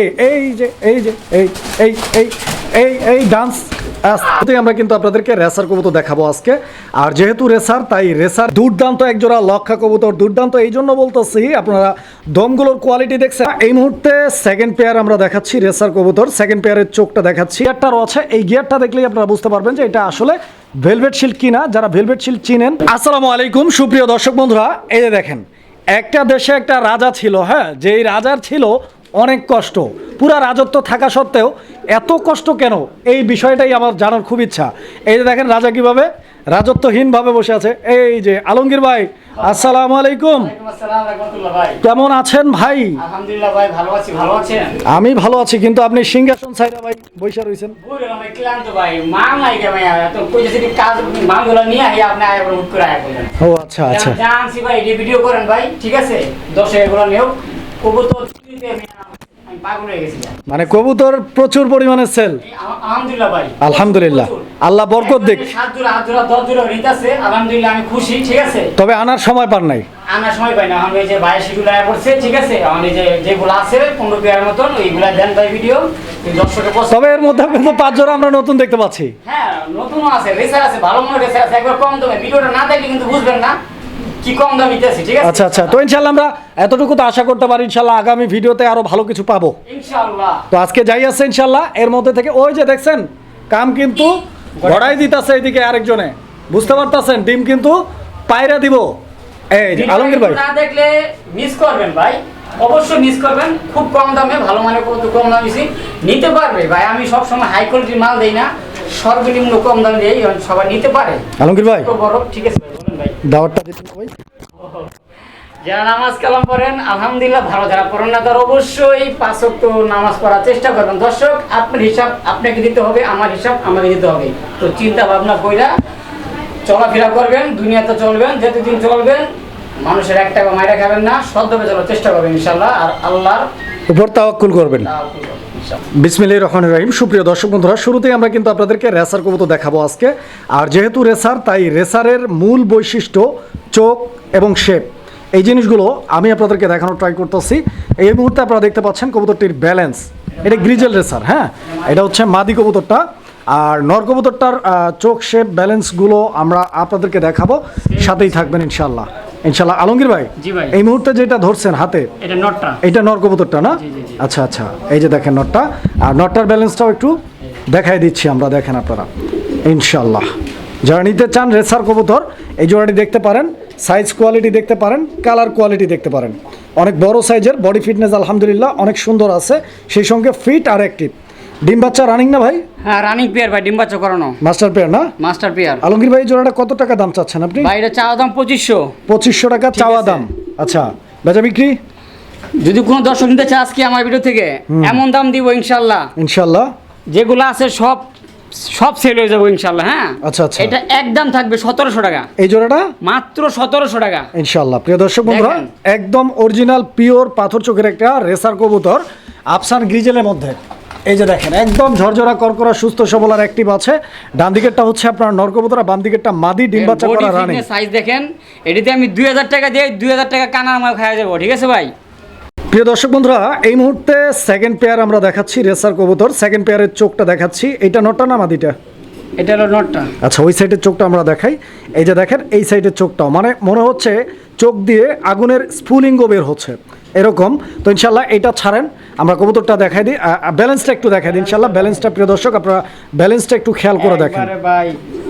এই যে এই যে, এই এই এই এই এই ডান্স আমরা কিন্তু আপনাদেরকে রেসার কবুতর দেখাবো আজকে। আর যেহেতু রেসার তাই রেসার দুর্দান্ত একজোড়া লক্ষা কবুতর, দুর্দান্ত, এই জন্য বলতেছি, আপনারা দমগুলোর কোয়ালিটি দেখছেন। এই মুহূর্তে সেকেন্ড পেয়ার আমরা দেখাচ্ছি রেসার কবুতর সেকেন্ড পেয়ারের চোখটা দেখাচ্ছি। গিয়ারটারও আছে এই গিয়ারটা দেখলেই আপনারা বুঝতে পারবেন যে এটা আসলে ভেলভেট শিল্ড কিনা, যারা ভেলভেট শিল্ড চিনেন। আসসালামু আলাইকুম, সুপ্রিয় দর্শক বন্ধুরা, এই দেখেন, একটা দেশে একটা রাজা ছিল হ্যাঁ যেই রাজার ছিল অনেক কষ্ট। পুরা রাজত্ব থাকা সত্ত্বেও এত কষ্ট কেন? এই বিষয়টাই আমার জানার খুব ইচ্ছা। এই যে দেখেন রাজা কীভাবে রাজত্বহীনভাবে বসে আছে। এই যে আলমগীর ভাই আসসালামু আলাইকুম। কেমন আছেন ভাই? আমি ভালো আছি কিন্তু আপনি সিংহাসন সাইডা ভাই বসে রয়েছেন ও আচ্ছা আচ্ছা। ভিডিও করেন ভাই ঠিক আছে? দশে এগুলো নিও কবুতর আমি আমি পাগল হয়ে গেছি মানে কবুতর প্রচুর পরিমাণে সেল আলহামদুলিল্লাহ ভাই। আলহামদুলিল্লাহ। আল্লাহ বরকত দিক। আলহামদুলিল্লাহ আমি খুশি ঠিক আছে? তবে আনার সময় পার নাই। আনার সময় পাই না। আমি যে বাইরে শিডিউল পড়ছে ঠিক আছে? আমার যে যেগুলো আছে পনেরো পেয়ার মতন ওইগুলা দেন ভাই ভিডিও তবে এর মধ্যে কিন্তু পাঁচ জোড়া আমরা নতুন দেখতে পাচ্ছি। হ্যাঁ নতুনও আছে রেসার আছে ভালো মনে রেসার আছে। একবার কম দামে। ভিডিওটা না দেখলে কিন্তু বুঝবেন না। কি কম দাম দিতেছি ঠিক আছে? আচ্ছা আচ্ছা। তো ইনশাল্লাহ আমরা এতটুকু তো আশা করতে পারি ইনশাল্লাহ আগামী ভিডিওতে আরও ভালো কিছু পাবো। ইনশাআল্লাহ। তো আজকে যাই আছে এর মধ্যে থেকে ওই যে দেখছেন কাম কিন্তু গড়াই দিতেছে এদিকে আরেকজনে। বুঝতে পারতাছেন? ডিম কিন্তু পায়রা দিব। এই যে আলমগীর ভাই। না দেখলে মিস করবেন ভাই। অবশ্যই মিস করবেন। খুব কম দামে ভালো মানের কম দাম দিছি নিতে পারবে ভাই। আমি সব সময় হাই কোয়ালিটির মাল দেই না। সর্বনিম্ন কম দাম সবাই নিতে পারে। আলমগীর ভাই। তো বড় ঠিক আছে ভাই বলেন ভাই। দাওয়াতটা দিতে ভাই যারা নামাজ কালাম পড়েন আলহামদুলিল্লাহ ভালো। যারা পড়েন না তারা অবশ্যই পাঁচ ওয়াক্ত নামাজ পড়ার চেষ্টা করবেন। দর্শক আপনার হিসাব আপনাকে দিতে হবে আমার হিসাব আমাকে দিতে হবে। তো চিন্তা ভাবনা কইরা চলাফেরা করবেন দুনিয়াতে চলবেন যতদিন চলবেন মানুষের এক টাকা মাইরা খাবেন না সদ্যবে চলার চেষ্টা করবেন ইনশাল্লাহ আর আল্লাহর উপর তাওয়াক্কুল করবেন। বিসমিল্লাহির রহমানির রহিম। সুপ্রিয় দর্শক বন্ধুরা শুরুতেই আমরা কিন্তু আপনাদেরকে রেসার কবুতর দেখাবো আজকে। আর যেহেতু রেসার তাই রেসারের মূল বৈশিষ্ট্য চোখ এবং শেপ। এই জিনিসগুলো আমি আপনাদেরকে দেখানোর ট্রাই করতেছি। এই মুহূর্তে আপনারা দেখতে পাচ্ছেন কবুতরটির ব্যালেন্স এটা গ্রিজেল রেসার হ্যাঁ? এটা হচ্ছে মাদি কবুতরটা। আর নর কবুতরটার চোখ শেপ ব্যালেন্সগুলো আমরা আপনাদেরকে দেখাবো। সাথেই থাকবেন ইনশাল্লাহ ইনশাল্লাহ আলমগীর ভাই এই মুহূর্তে যেটা ধরছেন হাতে এটা নর কবুতরটা না। আচ্ছা আচ্ছা এই যে দেখেন নটটা। আর নটটার ব্যালেন্সটাও একটু দেখাই দিচ্ছি আমরা দেখেন আপনারা। ইনশাল্লাহ যারা নিতে চান রেসার কবুতর এই জোড়াটি দেখতে পারেন। সাইজ কোয়ালিটি দেখতে পারেন কালার কোয়ালিটি দেখতে পারেন। অনেক বড় সাইজের বডি ফিটনেস আলহামদুলিল্লাহ অনেক সুন্দর আছে। সেই সঙ্গে ফিট আর অ্যাক্টিভ ডিম বাচ্চা রানিং না ভাই? হ্যাঁ রানিং পেয়ার ভাই ডিম বাচ্চা করানো। মাস্টার পেয়ার না? মাস্টার পেয়ার আলমগীর ভাই জোড়াটা কত টাকা দাম চাচ্ছেন আপনি? ভাই এটা চাওয়া দাম পঁচিশশো। পঁচিশশো টাকা চাওয়া দাম। আচ্ছা বেচা বিক্রি? যদি কোনো দর্শক নিতে চায় আজকে আমার ভিডিও থেকে এমন দাম দিব ইনশাল্লাহ। ইনশাল্লাহ। যেগুলো আছে সব সব সেল হয়ে যাব ইনশাল্লাহ হ্যাঁ? আচ্ছা, আচ্ছা। এটা একদম থাকবে সতেরোশো টাকা। এই জোড়াটা? মাত্র সতেরোশো টাকা। ইনশাল্লাহ প্রিয় দর্শক বন্ধুরা একদম অরিজিনাল পিওর পাথর চোখের একটা রেসার কবুতর আফসান গ্রিজেলের মধ্যে। এই যে দেখেন একদম ঝরঝরা করকরা সুস্থ সবল আর অ্যাক্টিভ আছে। ডান দিকেরটা হচ্ছে আপনার নর কবুতর আর বাম দিকেরটা মাদি ডিম বাচ্চা করা রানী সাইজ দেখেন এটিতে আমি দুই হাজার টাকা দিয়ে দুই হাজার টাকা কানা মাল খাওয়া যাব ঠিক আছে ভাই? প্রিয় দর্শক বন্ধুরা এই মুহূর্তে সেকেন্ড পেয়ার আমরা দেখাচ্ছি রেসার কবুতর। সেকেন্ড পেয়ারের চোখটা দেখাচ্ছি। এইটা নটটা না মাদিটা? এটা হলো নটটা। আচ্ছা ওই সাইডের চোখটা আমরা দেখাই। এই যে দেখেন এই সাইডের চোখটাও। মানে মনে হচ্ছে চোখ দিয়ে আগুনের স্ফুলিঙ্গ বের হচ্ছে। এরকম। তো ইনশাল্লাহ এটা ছাড়েন। আমরা কবুতরটা দেখাই দিই। ব্যালেন্সটা একটু দেখাই দিই। ইনশাল্লাহ ব্যালেন্সটা প্রিয় দর্শক আপনারা ব্যালেন্সটা একটু খেয়াল করে দেখেন। ভাই।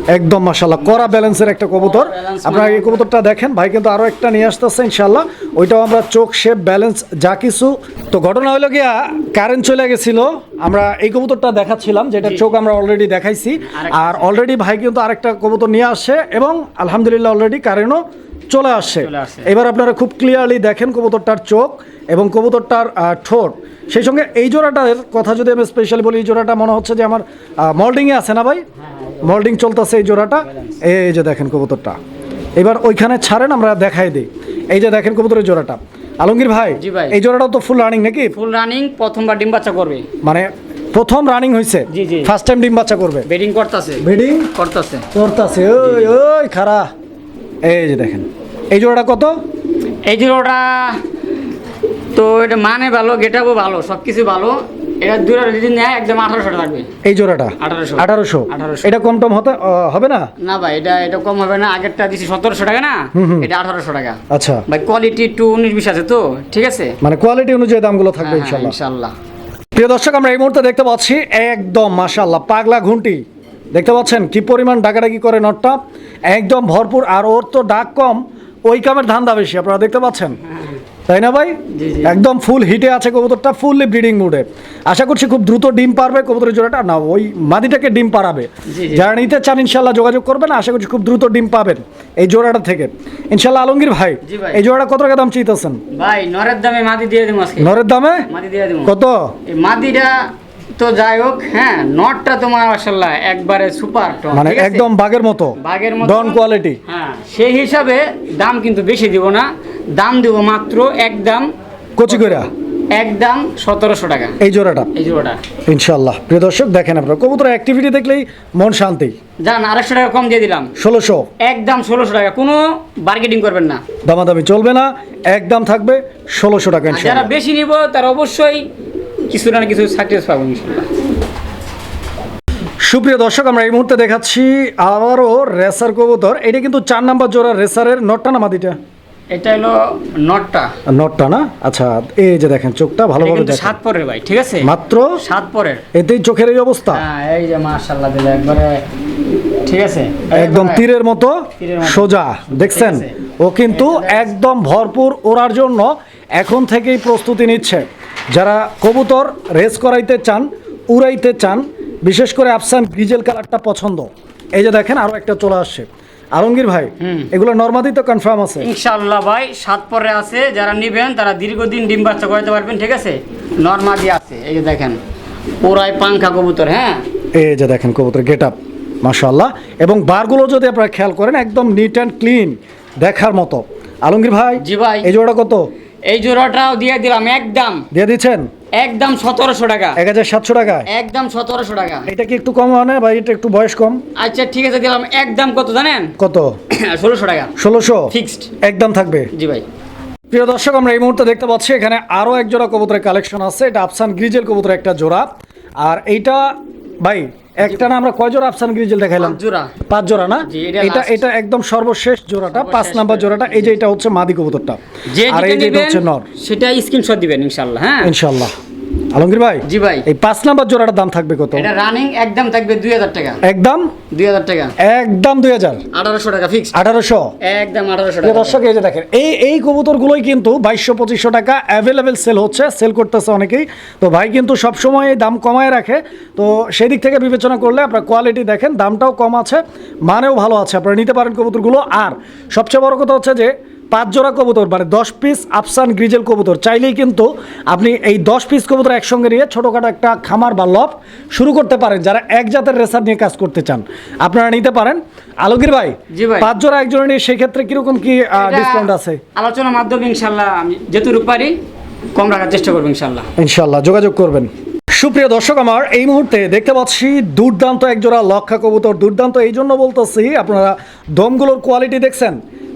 একদম মাশাল্লাহ করা ব্যালেন্সের একটা কবুতর। balance আপনারা মানে- এই কবুতরটা দেখেন ভাই কিন্তু আরও একটা নিয়ে আসতেছে ইনশাল্লাহ ওইটাও আমরা চোখ শেপ ব্যালেন্স যা কিছু। তো ঘটনা হলো গিয়া কারেন্ট চলে গেছিল। আমরা এই কবুতরটা দেখাচ্ছিলাম যেটা চোখ আমরা অলরেডি দেখাইছি। আর অলরেডি ভাই কিন্তু আরেকটা কবুতর নিয়ে আসছে এবং আলহামদুলিল্লাহ অলরেডি কারেন্টও চলে আসছে। এবার আপনারা খুব ক্লিয়ারলি দেখেন কবুতরটার চোখ এবং কবুতরটার ঠোঁট। সেই সঙ্গে এই জোড়াটার কথা যদি আমি স্পেশালি বলি এই জোড়াটা মনে হচ্ছে যে আমার মল্ডিংয়ে আছে না ভাই? মল্ডিং চলতেছে এই জোড়াটা। এই যে দেখেন কবুতরটা। এবার ওইখানে ছাড়েন আমরা দেখাই দিই। এই যে দেখেন কবুতরের জোড়াটা। আলমগীর ভাই জি ভাই। এই জোড়াটাও তো ফুল রানিং নাকি? ফুল রানিং প্রথমবার ডিম বাচ্চা করবে। মানে প্রথম রানিং হয়েছে জি, জি। ফার্স্ট টাইম ডিম বাচ্চা করবে? বেডিং করতেছে। বেডিং করতেছে। করতেছে। ওই ওই খারা এই যে দেখেন। এই জোড়াটা কত? এই জোড়াটা তো এটা মানে ভালো গেটাবও ভালো সব কিছু ভালো। এটা দুটো যদি নেয় একদম আঠারোশো লাগবে। এই জোড়াটা? 1800 আঠারোশো? এটা কম টম হতে হবে না? না ভাই এটা এটা কম হবে না। আগেরটা দিছি সতেরোশো টাকা না এটা আঠারোশো টাকা। আচ্ছা। ভাই কোয়ালিটি একটু উনিশ বিশ আছে তো ঠিক আছে? মানে কোয়ালিটি অনুযায়ী দামগুলো থাকবে হ্যাঁ, ইনশাল্লাহ। ইনশাল্লাহ। প্রিয় দর্শক আমরা এই মুহূর্তে দেখতে পাচ্ছি একদম মাশাল্লাহ পাগলা ঘুন্টি দেখতে পাচ্ছেন কি পরিমাণ ডাকাডাকি করে নটটা? একদম ভরপুর আর ওর তো ডাক কম ওই কামের ধান্দা বেশি আপনারা দেখতে পাচ্ছেন? তাই না ভাই। একদম ফুল হিটে আছে কবুতরটা ফুললি ব্রিডিং মুডে আশা করছি খুব দ্রুত ডিম পারবে কবুতরের জোড়াটা। না ওই মাদিটাকে ডিম পারাবে। যারা নিতে চান ইনশাল্লাহ যোগাযোগ করবেন। আশা করছি খুব দ্রুত ডিম পাবেন এই জোড়াটা থেকে। ইনশাল্লাহ আলমগীর ভাই এই জোড়াটা কত টাকা দাম চাইতেছেন? ভাই নরের দামে মাদি দিয়ে দেবো নরের দামে? মাদি দিয়ে দেবো। কত? এই মাদিটা তো যাই হোক হ্যাঁ নটটা তোমার মাসাল্লাহ একবারে সুপার টপ মানে একদম বাঘের মতো বাঘের মতো। ডন কোয়ালিটি হ্যাঁ সেই হিসাবে দাম কিন্তু বেশি দিব না দাম দিব মাত্র একদম কচি কইরা? একদম সতেরোশো টাকা। এই জোড়াটা? এই জোড়াটা। ইনশাল্লাহ প্রিয় দর্শক দেখেন আপনারা কবুতর অ্যাক্টিভিটি দেখলেই মন শান্তি। জান আড়াইশো টাকা কম দিয়ে দিলাম। ষোলোশো। একদম ষোলোশো টাকা কোনো মার্কেটিং করবেন না। দামাদামি চলবে না একদম থাকবে ষোলোশো টাকা যারা বেশি নিব তারা অবশ্যই কিছু না কিছু সাকসেস পাবো ইনশাল্লাহ। সুপ্রিয় দর্শক আমরা এই মুহূর্তে দেখাচ্ছি আবারও রেসার কবুতর। এটা কিন্তু চার নাম্বার জোড়া রেসারের নটটা না মাদিটা? এটা হলো নটটা। নটটা না? আচ্ছা এই যে দেখেন চোখটা ভালোভাবে দেখেন। সাত পরের ভাই ঠিক আছে? মাত্র? সাত পরের। এতেই চোখের এই অবস্থা? হ্যাঁ এই যে মাশাল্লাহ দিলে একবারে ঠিক আছে? একদম তীরের মতো সোজা দেখছেন? ও কিন্তু একদম ভরপুর ওড়ার জন্য এখন থেকেই প্রস্তুতি নিচ্ছে। যারা কবুতর রেস করাইতে চান উড়াইতে চান বিশেষ করে আফসান গ্রিজেল কালারটা পছন্দ। এই যে দেখেন আরও একটা চলে আসছে। আলমগীর ভাই এগুলো নর্মাদি তো কনফার্ম আছে। ইনশাল্লাহ ভাই সাত পরে আছে যারা নিবেন তারা দীর্ঘদিন ডিম বাচ্চা করাতে পারবেন ঠিক আছে? নর্মাদি আছে এই যে দেখেন। পুরাই পাংখা কবুতর হ্যাঁ? এই যে দেখেন কবুতর গেট আপ মাশাল্লাহ এবং বারগুলো যদি আপনারা খেয়াল করেন একদম নিট অ্যান্ড ক্লিন দেখার মতো। আলমগীর ভাই জি ভাই। এই জোড়া কত? এই জোড়াটাও দিয়ে দিলাম একদম। দিয়ে দিচ্ছেন? একদম সতেরোশো টাকা। এক হাজার সাতশো টাকা একদম সতেরোশো টাকা। এটা কি একটু কম হয় না? ভাই এটা একটু বয়স কম। আচ্ছা ঠিক আছে দিলাম একদম কত জানেন? কত? ষোলোশো টাকা। ষোলোশো? ফিক্সড। একদম থাকবে। জি ভাই। প্রিয় দর্শক আমরা এই মুহূর্তে দেখতে পাচ্ছি এখানে আরও এক জোড়া কবুতরের কালেকশন আছে। এটা আফসান গ্রিজেল কবুতরের একটা জোড়া। আর এইটা ভাই একটা না আমরা কয় জোড়া আফসান গ্রিজেল দেখাইলাম? জোড়া। পাঁচ জোড়া না? এটা এটা একদম সর্বশেষ জোড়াটা পাঁচ নাম্বার জোড়াটা। এই যে এটা হচ্ছে মাদি কবুতরটা। যে আর এই যে এটা হচ্ছে নর। সেটা স্ক্রিনশট দিবেন ইনশাল্লাহ হ্যাঁ? ইনশাল্লাহ। আলমগীর ভাই? জি ভাই। এই পাঁচ নাম্বার জোড়াটার দাম থাকবে কত? এটা রানিং একদম থাকবে দুই হাজার টাকা। একদম? দুই হাজার টাকা। একদম দুই হাজার? আঠারোশো টাকা ফিক্সড আঠারোশো? একদম আঠারোশো টাকা। দর্শক এই যে দেখেন এই এই কবুতরগুলোই কিন্তু বাইশশো পঁচিশশো টাকা অ্যাভেলেবেল সেল হচ্ছে সেল করতেছে অনেকেই। তো ভাই কিন্তু সবসময় দাম কমায় রাখে। তো সেই দিক থেকে বিবেচনা করলে আপনার কোয়ালিটি দেখেন দামটাও কম আছে মানেও ভালো আছে। আপনারা নিতে পারেন কবুতরগুলো। আর সবচেয়ে বড় কথা হচ্ছে যে পাঁচ জোড়া কবুতর মানে দশ পিস আফসান গ্রিজেল কবুতর। চাইলেই কিন্তু আপনি এই দশ পিস কবুতর একসঙ্গে নিয়ে ছোটোখাটো একটা খামার বা লব শুরু করতে পারেন যারা এক জাতের রেসার নিয়ে কাজ করতে চান। আপনারা নিতে পারেন। আলমগীর ভাই পাঁচ জোড়া একজনের নিয়ে সেক্ষেত্রে কীরকম কি ডিসকাউন্ট আছে? আলোচনার মাধ্যমে ইনশাল্লাহ আমি যেটুকু পারি কম রাখার চেষ্টা করব ইনশাল্লাহ। ইনশাল্লাহ যোগাযোগ করবেন। সুপ্রিয় দর্শক, আমার এই মুহূর্তে দেখতে পাচ্ছি দুর্দান্ত একজোড়া লক্ষা কবুতর। দুর্দান্ত, এই জন্য বলতেছি, আপনারা দমগুলোর কোয়ালিটি দেখছেন।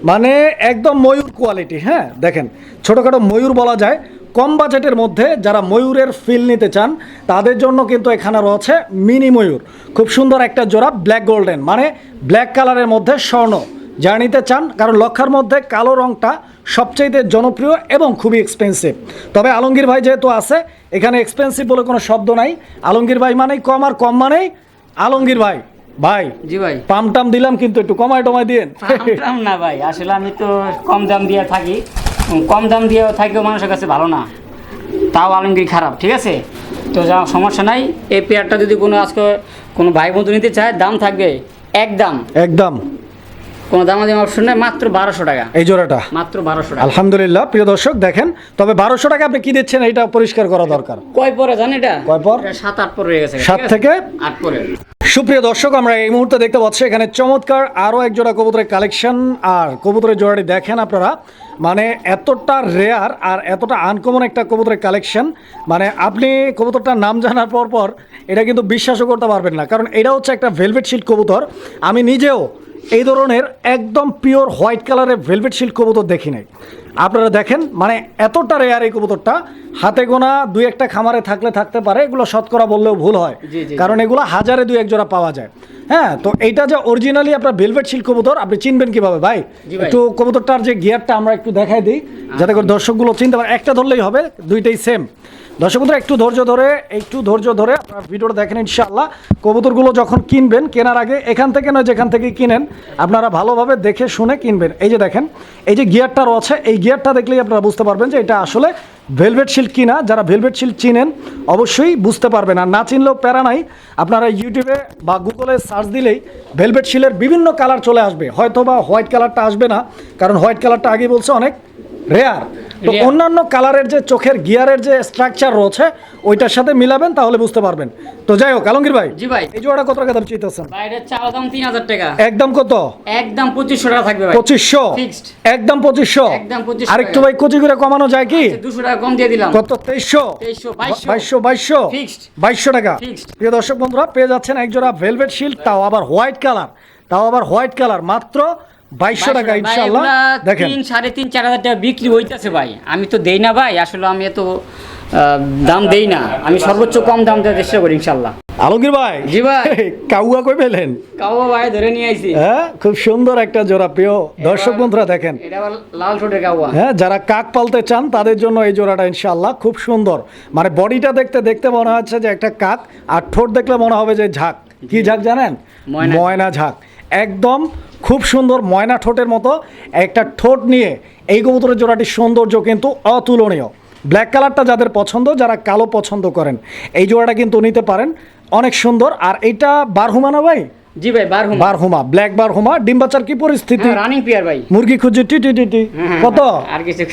মানে একদম ময়ূর কোয়ালিটি হ্যাঁ দেখেন, ছোটোখাটো ময়ূর বলা যায়। কম বাজেটের মধ্যে যারা ময়ূরের ফিল নিতে চান, তাদের জন্য কিন্তু এখানে রয়েছে মিনি ময়ূর। খুব সুন্দর একটা জোড়া ব্ল্যাক গোল্ডেন মানে ব্ল্যাক কালারের মধ্যে স্বর্ণ। যা নিতে চান, কারণ লক্ষার মধ্যে কালো রংটা সবচাইতে জনপ্রিয় এবং খুবই এক্সপেন্সিভ তবে আলমগীর ভাই যেহেতু আছে এখানে এক্সপেন্সিভ বলে কোনো শব্দ নাই। আলমগীর ভাই মানেই কম আর কম মানেই আলমগীর ভাই। ভাই জি ভাই। পাম টাম দিলাম কিন্তু একটু কমায় টমায় দিন দাম না ভাই আসলে আমি তো কম দাম দিয়ে থাকি। কম দাম দিয়ে থাকিও মানুষের কাছে ভালো না। তাও আলমগীর খারাপ ঠিক আছে? তো যা সমস্যা নাই। এই পেয়ারটা যদি কোনো আজকে কোনো ভাই বন্ধু নিতে চায় দাম থাকবে একদম। একদম। কোনো দামাদামি অপশন নেই মাত্র বারোশো টাকা। এই জোড়াটা? মাত্র বারোশো টাকা। আলহামদুলিল্লাহ প্রিয় দর্শক দেখেন তবে বারোশো টাকা আপনি কি দিচ্ছেন এটা পরিষ্কার করা দরকার। কয় পরে জানেন এটা? কয় পর? সাত আট পরে রয়ে গেছে সাত থেকে? আট পরে। সুপ্রিয় দর্শক আমরা এই মুহূর্তে দেখতে পাচ্ছি এখানে চমৎকার আরও এক জোড়া কবুতরের কালেকশন আর কবুতরের জোড়াটি দেখেন আপনারা মানে এতটা রেয়ার আর এতটা আনকমন একটা কবুতরের কালেকশন মানে আপনি কবুতরটার নাম জানার পর পর এটা কিন্তু বিশ্বাসও করতে পারবেন না। কারণ এটা হচ্ছে একটা ভেলভেট শিট কবুতর। আমি নিজেও এই ধরনের একদম পিওর হোয়াইট কালারের ভেলভেট সিল্ক কবুতর দেখি নাই। আপনারা দেখেন মানে এতটা রেয়ার এই কবুতরটা। হাতে গোনা দুই একটা খামারে থাকলে থাকতে পারে এগুলো শতকরা বললেও ভুল হয়। কারণ এগুলো হাজারে দুই এক জোড়া পাওয়া যায়। হ্যাঁ তো এইটা যে অরিজিনালি আপনার ভেলভেট সিল্ক কবুতর আপনি চিনবেন কীভাবে ভাই। একটু কবুতরটার যে গিয়ারটা আমরা একটু দেখাই দিই যাতে করে দর্শকগুলো চিনতে পারে। একটা ধরলেই হবে দুইটাই সেম দর্শক বন্ধুরা, একটু ধৈর্য ধরে, একটু ধৈর্য ধরে আপনারা ভিডিওটা দেখেন ইনশাআল্লাহ। কবুতরগুলো যখন কিনবেন, কেনার আগে এখান থেকে নয়, যেখান থেকে কিনেন, আপনারা ভালোভাবে দেখে শুনে কিনবেন। এই যে দেখেন, এই যে গিয়ারটা রয়েছে, এই গিয়ারটা দেখলেই আপনারা বুঝতে পারবেন যে এটা আসলে ভেলভেট শিল্ড কিনা। যারা ভেলভেট শিল্ড চিনেন, অবশ্যই বুঝতে পারবেন। আর না চিনলেও প্যারা নাই। আপনারা ইউটিউবে বা গুগলে সার্চ দিলেই ভেলভেট শিলের বিভিন্ন কালার চলে আসবে। হয়তো বা হোয়াইট কালারটা আসবে না, কারণ হোয়াইট কালারটা আগেই বলছে অনেক রেয়ার। তো অন্যান্য কালারের যে চোখের গিয়ারের যে স্ট্রাকচার রয়েছে ওইটার সাথে মিলাবেন তাহলে বুঝতে পারবেন। তো যাই হোক আলমগীর ভাই জি ভাই। এই জোড়াটা কত টাকা দাম চাইতেছেন? বাইরের চাওয়া দাম তিন হাজার টাকা। একদম কত? একদম পঁচিশশো টাকা থাকবে ভাই। পঁচিশশো? Fixed। একদম পঁচিশশো? একদম 2500 আরেকটু ভাই কচি করে কমানো যায় কি? দুশো টাকা কম দিয়ে দিলাম। কত? তেইশশো? 2300, 2200 বাইশশো বাইশশো? Fixed। বাইশশো টাকা। Fixed। প্রিয় দর্শক বন্ধুরা পেয়ে যাচ্ছেন একজোড়া ভেলভেট শিল্ড তাও আবার হোয়াইট কালার তাও আবার হোয়াইট কালার মাত্র বাইশশো টাকা ইনশাল্লাহ দেখেন। তিন সাড়ে তিন চার হাজার টাকা বিক্রি হইতেছে ভাই। আমি তো দেই না ভাই আসলে আমি এত দাম দেই না। আমি সর্বোচ্চ কম দাম দেওয়ার চেষ্টা করি ইনশাল্লাহ আলমগীর ভাই জি ভাই। কাউয়া কই পেলেন? কাউ ভাই ধরে নিয়ে আইছি। হ্যাঁ খুব সুন্দর একটা জোড়া প্রিয় দর্শক বন্ধুরা দেখেন। এটা লাল ঠোঁটের কাউয়া। হ্যাঁ যারা কাক পালতে চান তাদের জন্য এই জোড়াটা ইনশাআল্লাহ খুব সুন্দর। মানে বডিটা দেখতে দেখতে মনে হচ্ছে যে একটা কাক আর ঠোঁট দেখলে মনে হবে যে ঝাঁক। কি ঝাঁক জানেন। ময়না ঝাঁক। একদম খুব সুন্দর ময়না ঠোঁটের মতো একটা ঠোঁট নিয়ে এই কবুতরের জোড়াটির সৌন্দর্য কিন্তু অতুলনীয়। ব্ল্যাক কালারটা যাদের পছন্দ, যারা কালো পছন্দ করেন, এই জোড়াটা কিন্তু নিতে পারেন। অনেক সুন্দর। আর এইটা বারহুমানা ভাই? জি ভাই বার হুম। বারহুমা ব্ল্যাক বারহুমা ডিম বাচ্চার কি পরিস্থিতি? রানিং পিয়ার ভাই। মুরগি খুঁজে টি টি টি টি। কত? আর কিছু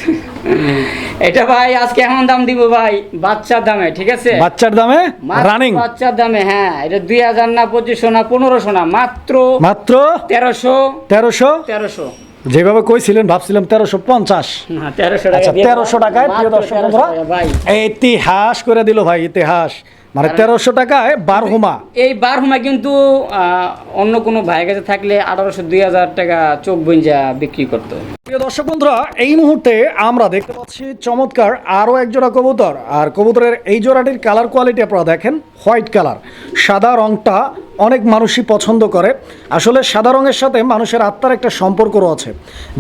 এটা ভাই আজকে এমন দাম দিব ভাই বাচ্চার দামে ঠিক আছে? বাচ্চার দামে? রানিং বাচ্চার দামে হ্যাঁ এটা দুই হাজার না পঁচিশশো না পনেরোশো না মাত্র মাত্র তেরোশো। তেরোশো? তেরোশো। যেভাবে কইছিলেন ভাবছিলাম তেরোশো পঞ্চাশ। হ্যাঁ তেরোশো আচ্ছা তেরোশো টাকায় প্রিয় দর্শক বন্ধুরা ইতিহাস করে দিল ভাই ইতিহাস। মানে তেরোশো টাকায় বারহুমা। এই বারহুমা কিন্তু অন্য কোনো ভাইয়ের কাছে থাকলে আঠারোশো দুই হাজার টাকা চোখ বঞ্জা বিক্রি করতো। প্রিয় দর্শক বন্ধুরা এই মুহূর্তে আমরা দেখতে পাচ্ছি চমৎকার আরও এক জোড়া কবুতর। আর কবুতরের এই জোড়াটির কালার কোয়ালিটি আপনারা দেখেন হোয়াইট কালার সাদা রংটা অনেক মানুষই পছন্দ করে। আসলে সাদা রঙের সাথে মানুষের আত্মার একটা সম্পর্ক রয়েছে।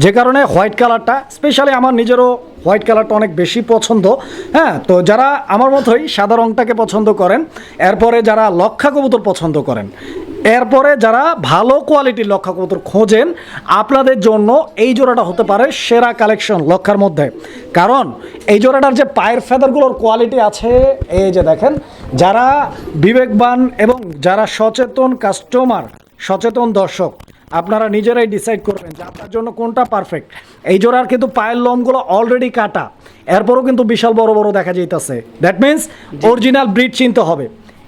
যে কারণে হোয়াইট কালারটা স্পেশালি আমার নিজেরও হোয়াইট কালারটা অনেক বেশি পছন্দ। হ্যাঁ তো যারা আমার মতোই সাদা রংটাকে পছন্দ করেন, এরপরে যারা লক্ষা কবুতর পছন্দ করেন, এরপরে যারা ভালো কোয়ালিটির লক্ষা কবুতর খোঁজেন, আপনাদের জন্য এই জোড়াটা হতে পারে সেরা কালেকশন লক্ষার মধ্যে। কারণ এই জোড়াটার যে পায়ের ফেদারগুলোর কোয়ালিটি আছে, এই যে দেখেন, যারা বিবেকবান এবং যারা সচেতন কাস্টমার সচেতন দর্শক আপনারা নিজেরাই ডিসাইড করবেন যে আপনার জন্য কোনটা পারফেক্ট এই জোড়ার কিন্তু পায়ের লোমগুলো অলরেডি কাটা। এরপরও কিন্তু বিশাল বড় বড় দেখা যাইতেছে। দ্যাট মিন্স অরিজিনাল ব্রিড চিনতে হবে।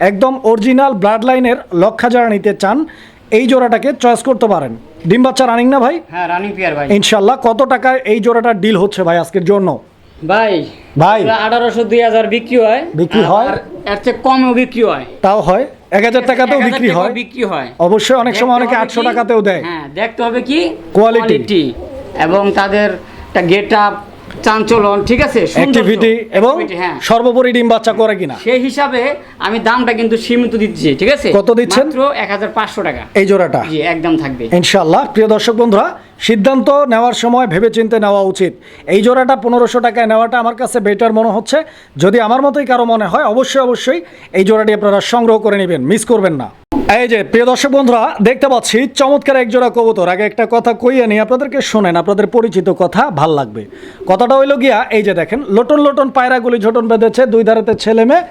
একদম অরিজিনাল ব্লাড লাইনের লক্ষা যারা নিতে চান এই জোড়াটাকে চয়েস করতে পারেন। ডিম বাচ্চা রানিং না ভাই? হ্যাঁ রানিং পিয়ার ভাই। ইনশাল্লাহ কত টাকায় এই জোড়াটা ডিল হচ্ছে ভাই আজকের জন্য? ভাই ভাই। আঠারোশো দুই হাজার বিক্রি হয়। বিক্রি হয়? আর এর চেয়ে কমেও বিক্রি হয়। তাও হয়? এক হাজার টাকাতেও বিক্রি হয়। বিক্রি হয়। অবশ্যই অনেক সময় অনেকে আটশো টাকাতেও দেয়। হ্যাঁ দেখতে হবে কি। Quality এবং তাদের একটা গেট আপ চাঞ্চলন ঠিক আছে? অ্যাক্টিভিটি এবং হ্যাঁ। সর্বোপরি ডিম বাচ্চা করে কিনা? সেই হিসাবে আমি দামটা কিন্তু সীমিত দিচ্ছি ঠিক আছে? কত দিচ্ছেন? মাত্র এক হাজার পাঁচশো টাকা। এই জোড়াটা? জি একদম থাকবে। ইনশাল্লাহ প্রিয় দর্শক বন্ধুরা সিদ্ধান্ত নেওয়ার সময় ভেবেচিন্তে নেওয়া উচিত। এই জোড়াটা পনেরোশো টাকায় নেওয়াটা আমার কাছে বেটার মনে হচ্ছে। যদি আমার মতোই কারও মনে হয় অবশ্যই অবশ্যই এই জোড়াটি আপনারা সংগ্রহ করে নেবেন মিস করবেন না। এই যে প্রিয় দর্শক বন্ধুরা দেখতে পাচ্ছি চমৎকার একজোড়া কবুতর। আগে একটা কথা কইয়া নিই আপনাদেরকে শোনেন আপনাদের পরিচিত কথা ভালো লাগবে। কথাটা হইল গিয়া এই যে দেখেন লোটন লোটন পায়রাগুলি ঝোটন বেঁধেছে দুই ধারেতে ছেলে মেয়ে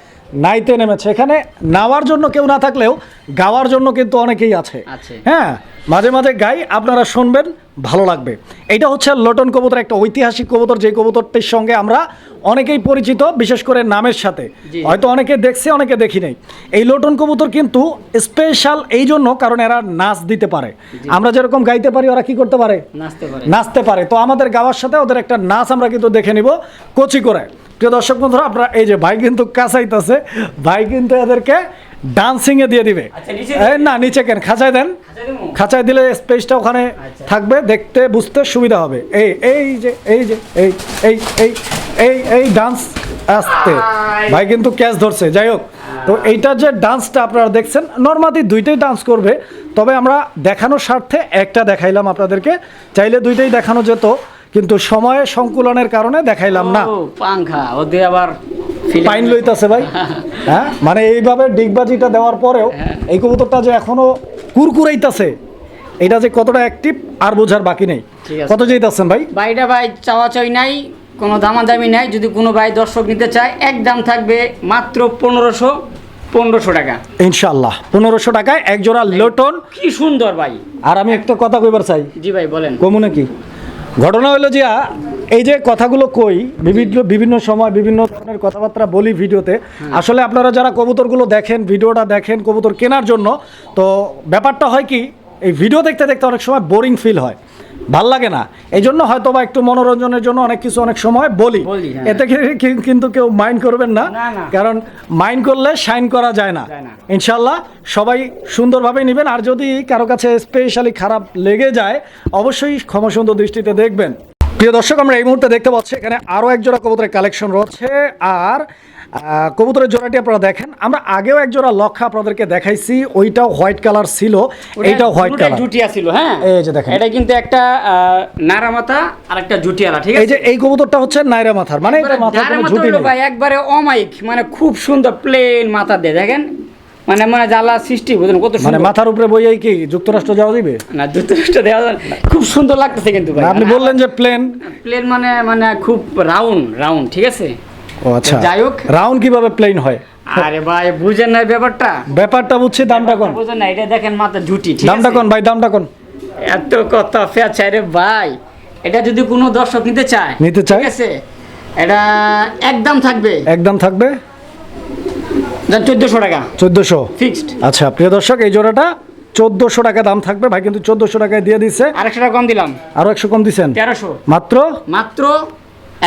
নাইতে নেমেছে। এখানে নাওয়ার জন্য কেউ না থাকলেও গাওয়ার জন্য কিন্তু অনেকেই আছে। আছে। হ্যাঁ মাঝে মাঝে গাই আপনারা শুনবেন ভালো লাগবে। এটা হচ্ছে লটন কবুতর একটা ঐতিহাসিক কবুতর যে কবুতরটির সঙ্গে আমরা অনেকেই পরিচিত বিশেষ করে নামের সাথে। হয়তো অনেকে দেখছে অনেকে দেখি নাই। এই লটন কবুতর কিন্তু স্পেশাল এই জন্য কারণ এরা নাচ দিতে পারে। আমরা যেরকম গাইতে পারি ওরা কি করতে পারে। নাচতে পারে। তো আমাদের গাওয়ার সাথে ওদের একটা নাচ আমরা কিন্তু দেখে নিব কচি করে। প্রিয় দর্শক বন্ধুরা আপনারা এই যে ভাই কিন্তু কাঁচাইতেছে ভাই কিন্তু এদেরকে ডান্সিং এ দিয়ে দিবে। আচ্ছা, না নিচে কেন? খাঁচায় দেন। খাঁচায় দিলে স্পেসটা ওখানে আচ্ছা। থাকবে দেখতে বুঝতে সুবিধা হবে। এই এই যে এই যে এই এই এই এই এই ডান্স আসতে। ভাই কিন্তু ক্যাচ ধরছে যাই হোক। তো এইটার যে ডান্সটা আপনারা দেখছেন নর্মালি দুইটাই ডান্স করবে তবে আমরা দেখানোর স্বার্থে একটা দেখাইলাম আপনাদেরকে। চাইলে দুইটাই দেখানো যেত কিন্তু সময়ে সংকুলনের কারণে দেখাইলাম না। পাংখা ওদের আবার পাইন লইতাছে ভাই। হ্যাঁ? মানে এইভাবে ডিগবাজিটা দেওয়ার পরেও হ্যাঁ। এই কবুতরটা যে এখনও কুরকুরাইতাছে এটা যে কতটা অ্যাক্টিভ আর বোঝার বাকি নেই। কত যেইতাছেন ভাই? বাইটা ভাই চাওয়া চাই নাই কোনো দামাদামি নাই। যদি কোনো ভাই দর্শক নিতে চায় এক দাম থাকবে মাত্র পনেরোশো পনেরোশো টাকা। ইনশাল্লাহ পনেরোশো টাকায় এক জোড়া লোটন। কি সুন্দর ভাই। আর আমি একটা কথা কইবার চাই। জি ভাই বলেন। কমু নাকি? ঘটনা হলো যে এই যে কথাগুলো কই বিভিন্ন বিভিন্ন সময় বিভিন্ন ধরনের কথাবার্তা বলি ভিডিওতে আসলে আপনারা যারা কবুতরগুলো দেখেন ভিডিওটা দেখেন কবুতর কেনার জন্য তো ব্যাপারটা হয় কি এই ভিডিও দেখতে দেখতে অনেক সময় বোরিং ফিল হয় ভালো লাগে না এই জন্য হয়তো বা একটু মনোরঞ্জনের জন্য অনেক কিছু অনেক সময় বলি হ্যাঁ। এতে কিন্তু কেউ মাইন্ড করবেন না। কারণ মাইন্ড করলে শাইন করা যায় না যায় না। ইনশাল্লাহ সবাই সুন্দরভাবে নেবেন আর যদি কারও কাছে স্পেশালি খারাপ লেগে যায় অবশ্যই ক্ষমা সুন্দর দৃষ্টিতে দেখবেন প্রিয় দর্শক আমরা এই মুহূর্তে দেখতে পাচ্ছি এখানে আরও এক জোড়া কবুতরের কালেকশন রয়েছে। আর কবুতরের জোড়াটি আপনারা দেখেন। আমরা আগেও এক জোড়া লক্ষা আপনাদেরকে দেখাইছি। ওইটাও হোয়াইট কালার ছিল। এইটাও হোয়াইট কালার। জুটিয়া ছিল হ্যাঁ? এই যে দেখেন। এটা কিন্তু একটা নারা মাথা আর একটা জুটিয়ালা ঠিক আছে? এই যে এই কবুতরটা হচ্ছে নাইরা মাথার মানে এটা কোনো মাথা নেই ভাই একবারে অমাইক মানে খুব সুন্দর প্লেন মাথা দিয়ে দেখেন? মানে মানে জ্বালা সৃষ্টি বুঝলেন? কত মানে মাথার উপরে বইয়াই কি যুক্তরাষ্ট্র যাওয়া দিবে না যুক্তরাষ্ট্র দেওয়া খুব সুন্দর লাগতেছে কিন্তু ভাই। আপনি বললেন যে প্লেন। প্লেন মানে মানে খুব রাউন্ড রাউন্ড ঠিক আছে? ও আচ্ছা। যাই হোক। রাউন্ড কীভাবে প্লেন হয়? আরে ভাই বুঝেন না ব্যাপারটা? ব্যাপারটা বুঝছি দামটা কোন? বুঝেন না এটা দেখেন মাথা জুটি ঠিক দামটা কোন ভাই দামটা কোন? এত কথা ফেয়াছে রে ভাই। এটা যদি কোনো দর্শক নিতে চায় নিতে চায়? ঠিক আছে? এটা একদম থাকবে। একদম থাকবে? চোদ্দশো টাকা। চোদ্দোশো। ফিক্সড আচ্ছা প্রিয় দর্শক এই জোড়াটা চোদ্দোশো টাকা দাম থাকবে। ভাই কিন্তু চোদ্দোশো টাকায় দিয়ে দিচ্ছে আরেকশো টাকা কম দিলাম। আরও একশো কম দিচ্ছেন তেরোশো। মাত্র? মাত্র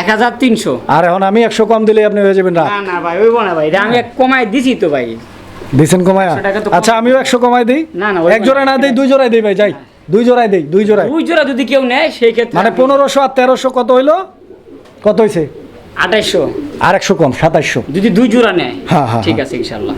এক হাজার তিনশো। আর এখন আমি একশো কম দিলে আপনি হয়ে যাবেন না না ভাই ওইব না ভাই আমি কমাই দিছি তো ভাই। দিচ্ছেন কমায়া? 100 টাকা তো কম। আচ্ছা আমিও একশো কমাই দিই? না, না, এক জোড়া না দিই দুই জোড়াই দিই ভাই যাই। দুই জোড়াই দিই দুই জোড়াই দুই জোড়া যদি কেউ নেয় সেই ক্ষেত্রে মানে পনেরোশো আর তেরোশো কত হইল? কত হয়েছে আঠাইশো আর একশো কম সাতাইশো যদি দুই জোড়া নেয় হ্যাঁ, হ্যাঁ, ঠিক হ্যাঁ। আছে ইনশাল্লাহ